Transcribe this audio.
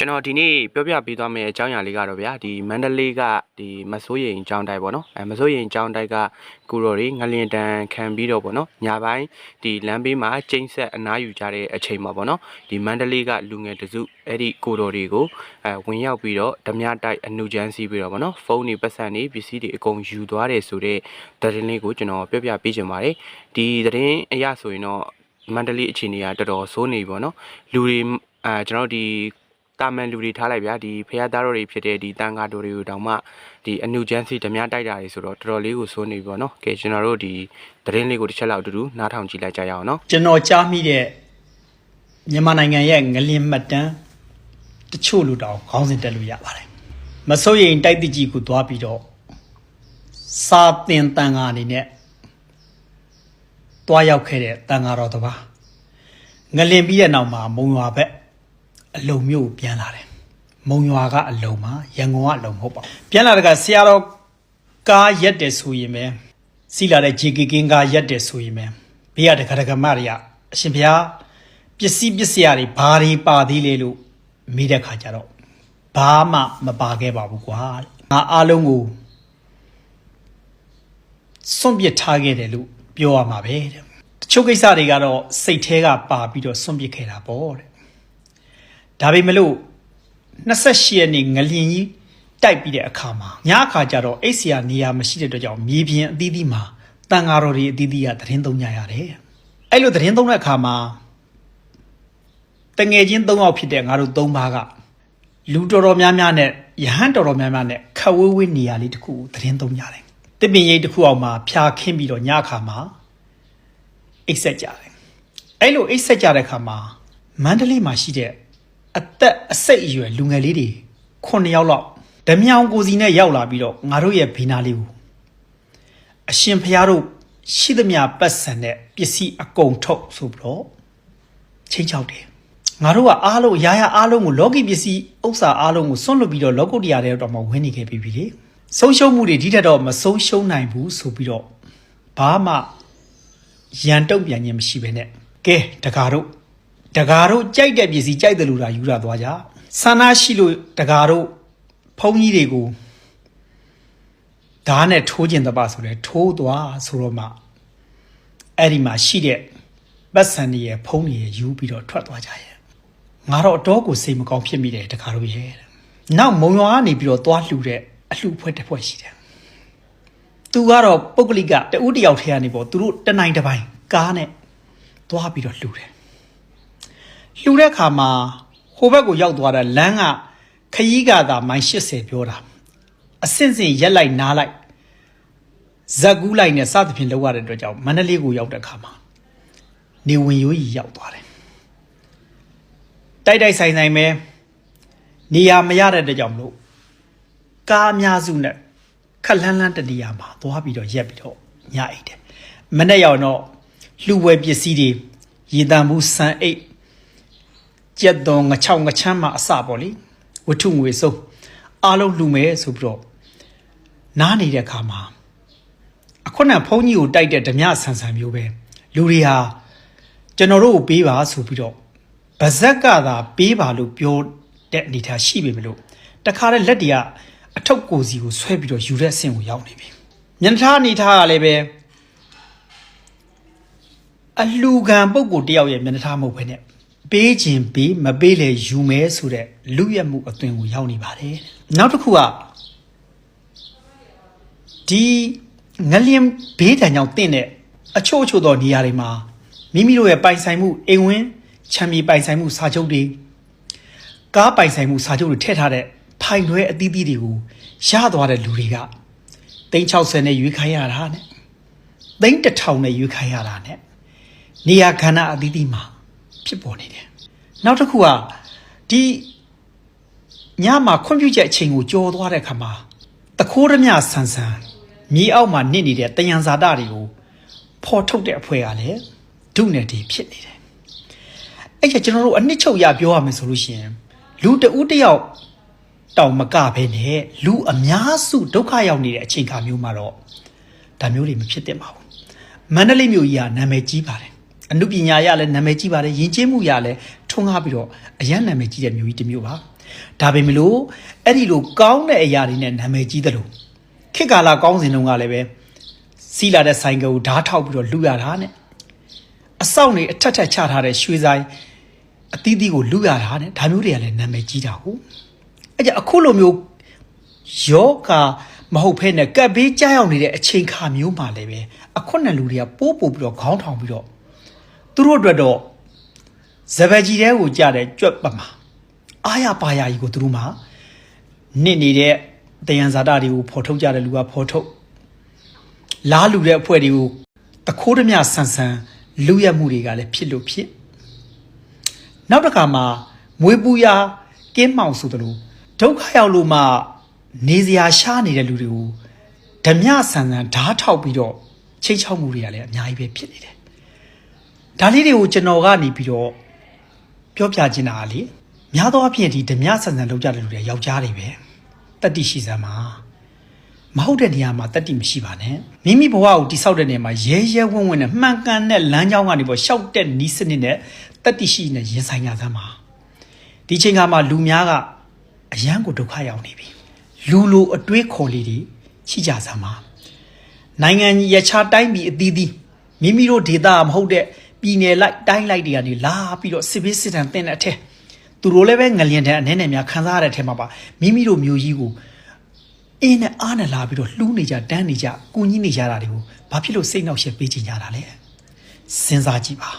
ကျွန်တော်ဒီနေ့ပြောပြပေးသွားမယ့်အကြောင်းအရာလေးကတော့ဗျာဒီမန္တလေးကဒီမစိုးရိမ်ကျောင်းတိုက်ပေါ့နော်အဲမစိုးရိမ်ကျောင်းတိုက်ကကိုတော်တွေငလျင်တန်ခံပြီးတော့ပေါ့နော်ညာပိုင်းဒီလမ်းဘေးမှာကျိန်းဆက်အနားယူကြတဲ့အချိန်မှာပေါ့နော်ဒီမန္တလေးကလူငယ်တစုအဲ့ဒီကိုတော်တွေကိုအဲဝင်ရောက်ပြီးတော့ဓမြတိုက်အနုချမ်းစီးပြီးတော့ပေါ့နော်ဖုန်းတွေပတ်စံတွေပစ္စည်းတွေအကုန်ယူသွားတယ်ဆိုတော့သတင်းလေးကိုကျွန်တော်ပြောပြပေးချင်ပါတယ်ဒီသတင်းအရဆိုရင်တော့မန္တလေးအခြေအနေကတော်တော်ဆိုးနေပြီပေါ့နော်လူတွေအဲကျွန်တော်တို့ဒီ တာမန်လူတွေထားလိုက်ဗျာဒီဖះသားတော်တွေဖြစ်တဲ့ဒီတန်ဃာတော်တွေကိုတောင်မှဒီအနုချမ်းစီဓမြတိုက်တာတွေဆိုတော့တော်တော်လေးကိုစိုးနေပြီပေါ့နော်ကဲကျွန်တော်တို့ဒီသတင်းလေးကိုတစ်ချက်လောက်အတူတူနားထောင်ကြည့်လိုက်ကြရအောင်နော်ကျွန်တော်ကြားမိတဲ့မြန်မာနိုင်ငံရဲ့ငလင်မှတ်တမ်းတချို့လူတောင်ခေါင်းစဉ်တက်လို့ရပါတယ်မစိုးရင်တိုက်တိကြီးကိုသွားပြီးတော့စာသင်တန်ဃာအနေနဲ့တွားရောက်ခဲ့တဲ့တန်ဃာတော်တစ်ပါးငလင်ပြီးတဲ့နောက်မှာမုံရွာဘက် အလုံမျိုးကိုပြန်လာတယ်မုံရွာကအလုံမှာရန်ကုန်ကအလုံမဟုတ်ပါဘူးပြန်လာတဲ့ကဆရာတော်ကားရက်တယ်ဆိုရင်ပဲစီလာတဲ့ JK ကင်းကားရက်တယ်ဆိုရင်ပဲဘေးကတခါတခါမတွေကအရှင်ဘုရားပစ္စည်းပစ္စယတွေဘာတွေပါသေးလဲလို့မိတဲ့ခါကျတော့ဘာမှမပါခဲ့ပါဘူးကွာငါအားလုံးကိုစွန့်ပစ်ထားခဲ့တယ်လို့ပြောရမှာပဲတဲ့တချို့ကိစ္စတွေကတော့စိတ်แท้ကပါပြီးတော့စွန့်ပစ်ခဲ့တာပေါ့တဲ့ ဒါပေမဲ့လို့28ရက်နေ့ငလျင်ကြီးတိုက်ပြီးတဲ့အခါမှာညအခါကျတော့အိတ်ဆရာနေရာမရှိတဲ့အတွက်ကြောင့်မြေပြင်အသီးသီးမှာတန်ဃာတော်တွေအသီးသီးကသတင်းသုံးကြရတယ်အဲ့လိုသတင်းသုံးတဲ့အခါမှာတငယ်ချင်း၃ယောက်ဖြစ်တဲ့ငါတို့၃ပါးကလူတော်တော်များများနဲ့ယဟန်တော်တော်များများနဲ့ခက်ဝေးဝေးနေရာလေးတစ်ခုကိုသတင်းသုံးကြတယ်တစ်ပင်ရိပ်တစ်ခုအောင်မှာဖြာခင်းပြီးတော့ညအခါမှာအိတ်ဆက်ကြတယ်အဲ့လိုအိတ်ဆက်ကြတဲ့အခါမှာမန္တလေးမှာရှိတဲ့ အသက်အစိတ်အရွယ်လူငယ်လေးတွေ9ယောက်လောက်ဓမြောင်ကိုစီနဲ့ရောက်လာပြီးတော့ငါတို့ရဲ့ဘေးနာလေးကိုအရှင်ဖျားတို့ရှိသမျှပတ်စံတဲ့ပစ္စည်းအကုန်ထုတ်ဆိုပြီးတော့ချင်းချောက်တယ်ငါတို့ကအားလုံးရာရာအားလုံးကိုလောကီပစ္စည်းဥစ္စာအားလုံးကိုစွန့်လွတ်ပြီးတော့လောကုတ္တရာတဲ့တော့မှဝင်နေခဲ့ပြီပြီလေဆုံးရှုံးမှုတွေဒီထက်တော့မဆုံးရှုံးနိုင်ဘူးဆိုပြီးတော့ဘာမှရန်တုံ့ပြန်ခြင်းမရှိဘဲနဲ့ကဲတကားတို့ တကားတို့ကြိုက်တဲ့ပစ္စည်းကြိုက်တယ်လို့သာယူရသွားကြဆန္ဒရှိလို့တကားတို့ဖုန်းကြီးတွေကိုဓာတ်နဲ့ထိုးကျင်တပါဆိုလဲထိုးသွားဆိုတော့မှအဲ့ဒီမှာရှိတဲ့ပတ်စံတွေရဲ့ဖုန်းတွေရဲ့ယူပြီးတော့ထွက်သွားကြရဲ့ငါတော့အတော်ကိုစိတ်မကောင်းဖြစ်မိတယ်တကားတို့ရဲ့နောက်မုံရွာကနေပြီးတော့သွားလှူတဲ့အလှူဖွဲ့တစ်ဖွဲ့ရှိတယ်သူကတော့ပုဂ္ဂလိကတဦးတယောက်ထဲကနေပေါ့သူတို့တနိုင်တစ်ပိုင်းကားနဲ့သွားပြီးတော့လှူတယ် လှူတဲ့ခါမှာဟိုဘက်ကိုရောက်သွားတဲ့လမ်းကခရီးကသာမိုင်80ပြောတာအစင်စင်ရက်လိုက်နားလိုက်ဇက်ကူးလိုက်နဲ့စသဖြင့်လောက်ရတဲ့အတွက်ကြောင့်မန္တလေးကိုရောက်တဲ့ခါမှာနေဝင်ရိုးကြီးရောက်သွားတယ်တိုက်တိုက်ဆိုင်ဆိုင်ပဲနေရာမရတဲ့အတွက်ကြောင့်မလို့ကားအများစုနဲ့ခက်လန်းလန်းတနေရာမှာသွားပြီးတော့ရက်ပြီးတော့ညအိတ်တယ်မနေ့ရောက်တော့လှူဝဲပစ္စည်းတွေရေတံမှုစံအိတ် ကြက်တော်ငချောင်ငချမ်းမှာအစပေါ့လေဝတ္ထုငွေစုံအားလုံးလူမယ်ဆိုပြီးတော့နားနေတဲ့အခါမှာအခုနဖုန်းကြီးကိုတိုက်တဲ့ဓမြဆန်ဆန်မျိုးပဲလူတွေဟာကျွန်တော်တို့ကိုပေးပါဆိုပြီးတော့ဗဇက်ကသာပေးပါလို့ပြောတဲ့အနေထားရှိပေမလို့တခါတည်းလက်တွေကအထုပ်ကိုစီကိုဆွဲပြီးတော့ယူတဲ့အဆင့်ကိုရောက်နေပြီမျက်နှာထားအနေထားကလည်းပဲအလှခံပုံကိုတယောက်ရဲ့မျက်နှာထားမဟုတ်ဘဲနဲ့ ပေးခြင်းပေးမပေးလေယူမဲဆိုတဲ့လူရက်မှုအသွင်ကိုရောက်နေပါတယ်နောက်တစ်ခုကဒီငလျင်ဘေးတံကြောင့်တင့်တဲ့အချို့အချို့သောနေရာတွေမှာမိမိတို့ရဲ့ပိုင်ဆိုင်မှုအိမ်ဝင်ချမ်းမြေပိုင်ဆိုင်မှုစာချုပ်တွေကားပိုင်ဆိုင်မှုစာချုပ်တွေထည့်ထားတဲ့ဖိုင်တွဲအသီးသီးတွေကိုရသွားတဲ့လူတွေက360နဲ့ရွေးခိုင်းရတာနဲ့3000နဲ့ရွေးခိုင်းရတာနဲ့နေရာခန္ဓာအသီးသီးမှာ ဖြစ်ပေါ်နေတယ်။နောက်တစ်ခုကဒီညမှာခွင့်ပြုချက်အချိန်ကိုကြော်သွားတဲ့အခါမှာတခိုးရမြဆန်ဆန်မြေအောက်မှာနစ်နေတဲ့တယံဇာတတွေကိုဖော်ထုတ်တဲ့အဖွဲ့ကလည်းဒုနယ်တီဖြစ်နေတယ်။အဲ့ကျကျွန်တော်တို့အနှစ်ချုပ်ရပြောရမယ်ဆိုလို့ရှိရင်လူတဦးတစ်ယောက်တောင်မကဘဲနဲ့လူအများစုဒုက္ခရောက်နေတဲ့အချိန်ခါမျိုးမှာတော့ဒါမျိုးတွေမဖြစ်သင့်ပါဘူး။မန္တလေးမြို့ကြီးကနာမည်ကြီးပါတယ်။ အနုပညာရလည်းနာမည်ကြီးပါတယ်ယဉ်ကျေးမှုရလည်းထွန်းကားပြီးတော့အရန်နာမည်ကြီးတဲ့မျိုးကြီးတစ်မျိုးပါဒါပေမဲ့လို့အဲ့ဒီလိုကောင်းတဲ့အရာတွေနဲ့နာမည်ကြီးတယ်လို့ခေတ်ကာလကောင်းစဉ်တုန်းကလည်းပဲစီးလာတဲ့ဆိုင်ကကိုဓားထောက်ပြီးတော့လူရတာနဲ့အဆောက်နေအထက်ထက်ချထားတဲ့ရွှေဆိုင်အသီးသီးကိုလူရတာနဲ့ဒါမျိုးတွေကလည်းနာမည်ကြီးတာဟုတ်အဲ့ကြင့်အခုလိုမျိုးယောဂမဟုတ်ဖဲနဲ့ကပ်ဘေးကြားရောက်နေတဲ့အချိန်ခါမျိုးမှလည်းပဲအခွင့်နဲ့လူတွေကပိုးပို့ပြီးတော့ခေါင်းထောင်ပြီးတော့ သူတို့အတွက်တော့ဇပကြီးတဲကိုကြတဲ့ကြွက်ပမာအာရပါရကြီးကိုသူတို့မှနစ်နေတဲ့တယံဇာတာတွေကိုဖော်ထုတ်ကြတဲ့လူကဖော်ထုတ်လားလူတဲ့အဖွဲ့တွေကိုတခိုးဓမြဆန်ဆန်လူရက်မှုတွေကလည်းဖြစ်လို့ဖြစ်နောက်တစ်ခါမှာမွေးပူရာကင်းမောင်ဆိုသလိုဒုက္ခရောက်လို့မှနေစရာရှားနေတဲ့လူတွေကိုဓမြဆန်ဆန်ဓားထောက်ပြီးတော့ချိတ်ချောက်မှုတွေကလည်းအများကြီးပဲဖြစ်နေတယ် ဒါလေးတွေကိုကျွန်တော်ကနေပြီးတော့ပြောပြချင်တာကလေများသောအားဖြင့်ဒီဓမြဆန်ဆန်လောက်ကြတဲ့လူတွေယောက်ျားတွေပဲတတ္တိရှိစမ်းမှာမဟုတ်တဲ့နေရာမှာတတ္တိမရှိပါနဲ့မိမိဘဝကိုတိဆောက်တဲ့နေရာမှာရဲရဲဝံ့ဝံ့နဲ့မှန်ကန်တဲ့လမ်းကြောင်းကနေပေါ့ရှောက်တဲ့နီးစနစ်နဲ့တတ္တိရှိနဲ့ရင်ဆိုင်ရစမ်းပါဒီချိန်ခါမှာလူများကအယံကိုဒုက္ခရောက်နေပြီလူလိုအတွေးခေါ်လေးတွေရှိကြစမ်းပါနိုင်ငံရခြားတိုင်းပြည်အသီးသီးမိမိတို့ဒေသမဟုတ်တဲ့ ပြည်နယ်လိုက်တိုင်းလိုက်တွေကနေလာပြီးတော့စစ်ဘေးစစ်တမ်းတင်တဲ့အထက်သူတို့လည်းပဲငလျင်တဲ့အနေနဲ့များခံစားရတဲ့အထက်မှာပါမိမိတို့မျိုးကြီးကိုအင်းနဲ့အားနဲ့လာပြီးတော့လှူးနေကြတန်းနေကြကူညီနေကြတာတွေကိုဘာဖြစ်လို့စိတ်နှောက်ရှက်ပေးချင်ကြတာလဲစဉ်းစားကြည့်ပါ